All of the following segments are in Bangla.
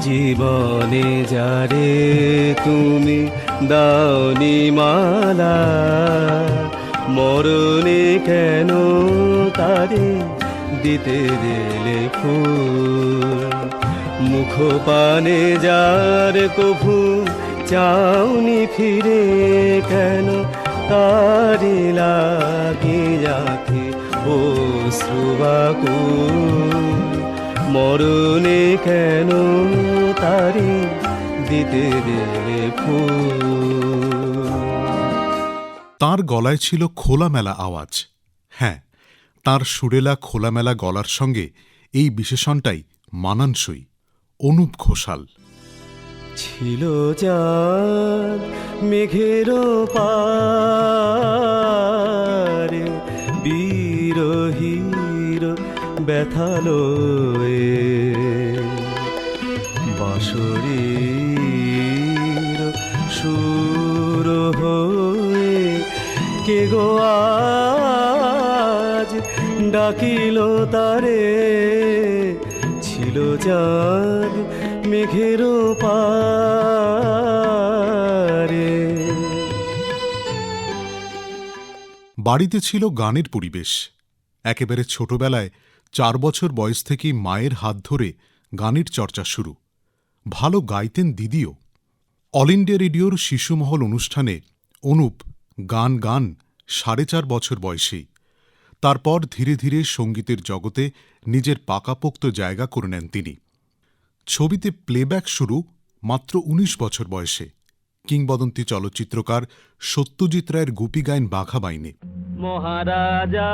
জীবনে যারে তুমি দাওনি মালা, মরণে কেন তারে দিতে গেলে ফুল? মুখ পানে যার কভু চাওনি ফিরে কেন তারি লাগে যাকে ও শ্রুবাকুল মরণে কেন তারি দিতে তার গলায় ছিল খোলামেলা আওয়াজ। হ্যাঁ তার সুরেলা খোলামেলা গলার সঙ্গে এই বিশেষণটাই মানানসই অনুপ ঘোষাল। ছিল যা মেঘের পারে ব্যথালো বাঁশরীর সুর হয়ে কে গো আজ ডাকিল তারে? ছিল চাঁদ মেঘের পারে বাড়িতে ছিল গানের পরিবেশ। একেবারে ছোটবেলায় চার বছর বয়স থেকেই মায়ের হাত ধরে গানের চর্চা শুরু। ভালো গাইতেন দিদিও। অল ইন্ডিয়া রেডিওর শিশুমহল অনুষ্ঠানে অনুপ গান গান সাড়ে চার বছর বয়সেই তারপর ধীরে ধীরে সঙ্গীতের জগতে নিজের পাকাপোক্ত জায়গা করে নেন তিনি। ছবিতে প্লেব্যাক শুরু মাত্র ১৯ বছর বয়সে। কিংবদন্তি চলচ্চিত্রকার সত্যজিৎ রায়ের গুপি গায়ন বাঘা বাইনে। মহারাজা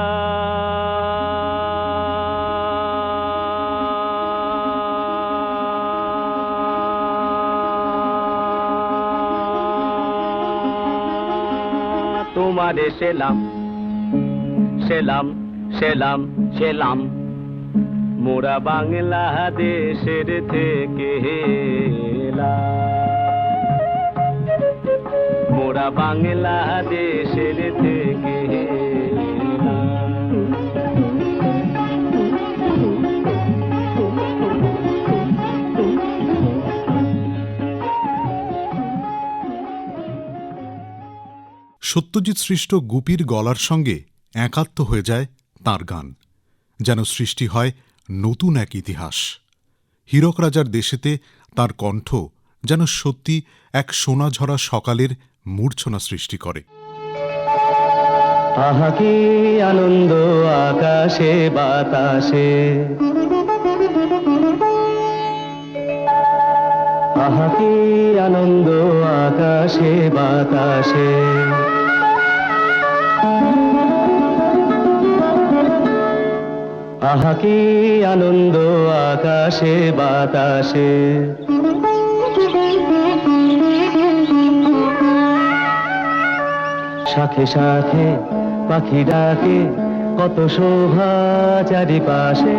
তোমারে সেলাম সেলাম সেলাম সেলাম। মোরা বাংলাদেশের থেকে মোরা বাংলাদেশের থেকে সত্যজিৎ সৃষ্ট গুপির গলার সঙ্গে একাত্ম হয়ে যায় তার গান। যেন সৃষ্টি হয় নতুন এক ইতিহাস। হীরক রাজার দেশেতে তার কণ্ঠ যেন সত্যি এক সোনাঝরা সকালের মূর্ছনা সৃষ্টি করে। আহা কি আনন্দ আকাশে, বাতাসে। আহা কি আনন্দ আকাশে, বাতাসে। আহা কি আনন্দ আকাশে, বাতাসে। শাখে শাখে পাখি ডাকে, কত শোভা চারিপাশে।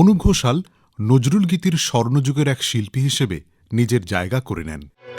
অনুপ ঘোষাল নজরুল গীতির স্বর্ণযুগের এক শিল্পী হিসেবে নিজের জায়গা করে নেন।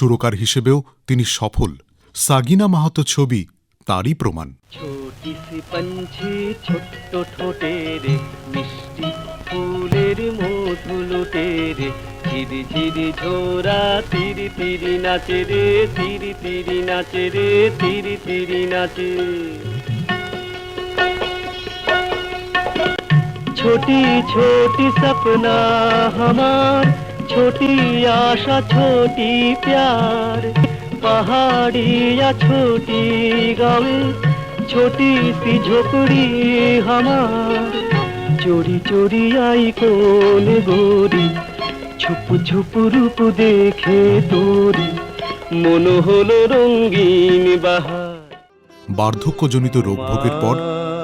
সুরকার হিসেবেও তিনি সফল সাগিনা মাহাতো ছবি তারই প্রমাণ ছোটি সি পঞ্ছি ছোট্ট ঠোঁটে রে মিষ্টি ফুলের মধু লুটে রে ঝিরি ঝিরি ঝোরা তিরি তিরি নাচে রে তিরি তিরি নাচে রে তিরি তিরি নাচে छोटी छोटी सपना हमार छोटी आशा छोटी प्यार पहाड़ी या छोटी गाँव छोटी सी झोपड़ी हमार चोरी चोरी आई कौन गोरी छुप छुप रूप देखे तोरी মন হলো রঙ্গিন বাহার বার্ধক্যজনিত রোগ ভোগের পর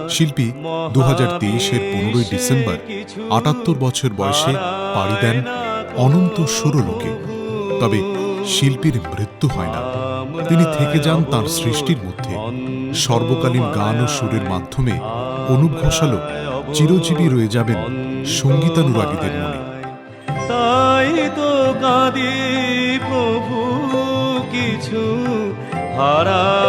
শিল্পী দু হাজার তেইশের পনেরোই ডিসেম্বর আটাত্তর বছর বয়সে পাড়ি দেন অনন্ত সুরলোকে। তবে শিল্পীর মৃত্যু হয় না। তিনি থেকে যান তার সৃষ্টির মধ্যে। সর্বকালীন গান ও সুরের মাধ্যমে অনুপ ঘোষালও চিরজীবী রয়ে যাবেন সঙ্গীতানুরাগীদের মনে। তাই তো কাঁদি প্রভু, কিছু হারা